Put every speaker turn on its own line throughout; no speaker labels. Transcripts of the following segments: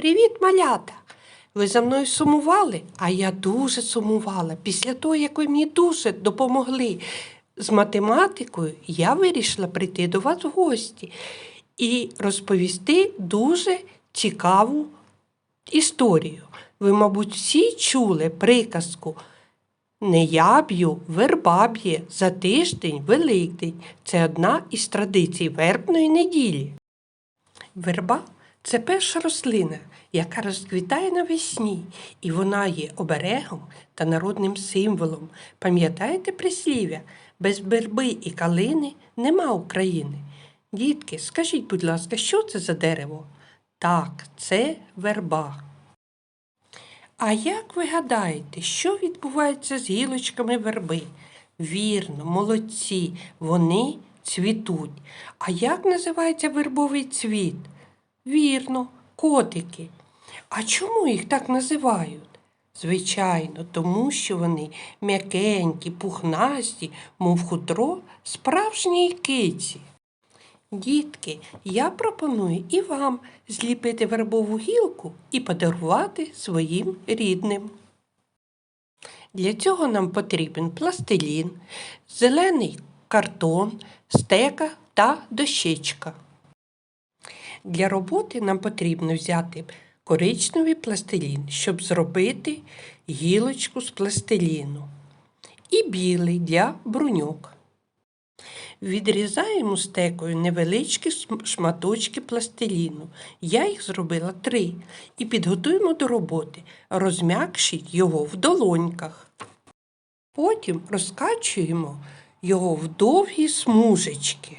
Привіт, малята! Ви за мною сумували? А я дуже сумувала. Після того, як ви мені дуже допомогли з математикою, я вирішила прийти до вас в гості і розповісти дуже цікаву історію. Ви, мабуть, всі чули приказку не я б'ю, верба б'є, за тиждень Великдень. Це одна із традицій вербної неділі. Верба це перша рослина, яка розквітає навесні, і вона є оберегом та народним символом. Пам'ятаєте прислів'я? Без верби і калини нема України. Дітки, скажіть, будь ласка, що це за дерево? Так, це верба. А як ви гадаєте, що відбувається з гілочками верби? Вірно, молодці, вони цвітуть. А як називається вербовий цвіт? Вірно, котики. А чому їх так називають? Звичайно, тому що вони м'якенькі, пухнасті, мов хутро справжньої киці. Дітки, я пропоную і вам зліпити вербову гілку і подарувати своїм рідним. Для цього нам потрібен пластилін, зелений картон, стека та дощечка. Для роботи нам потрібно взяти коричневий пластилін, щоб зробити гілочку з пластиліну, і білий для бруньок. Відрізаємо стекою невеличкі шматочки пластиліну. Я їх зробила три. І підготуємо до роботи. Розм'якшіть його в долоньках. Потім розкачуємо його в довгі смужечки.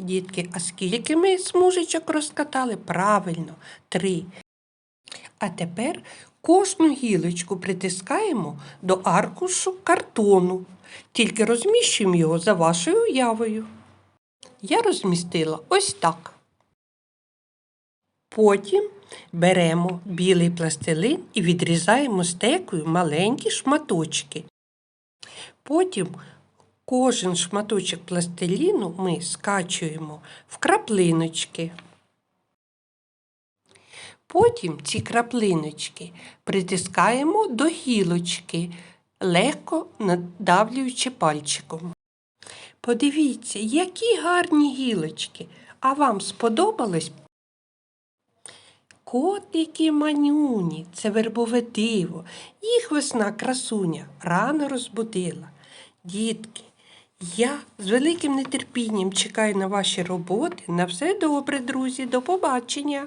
Дітки, а скільки ми смужечок розкатали? Правильно, три. А тепер кожну гілочку притискаємо до аркушу картону, тільки розміщуємо його за вашою уявою. Я розмістила ось так. Потім беремо білий пластилин і відрізаємо стекою маленькі шматочки. Потім кожен шматочок пластиліну ми скачуємо в краплиночки. Потім ці краплиночки притискаємо до гілочки, легко надавлюючи пальчиком. Подивіться, які гарні гілочки. А вам сподобалось? Котики манюні, це вербове диво. Їх весна красуня рано розбудила. Дітки, я з великим нетерпінням чекаю на ваші роботи. На все добре, друзі. До побачення!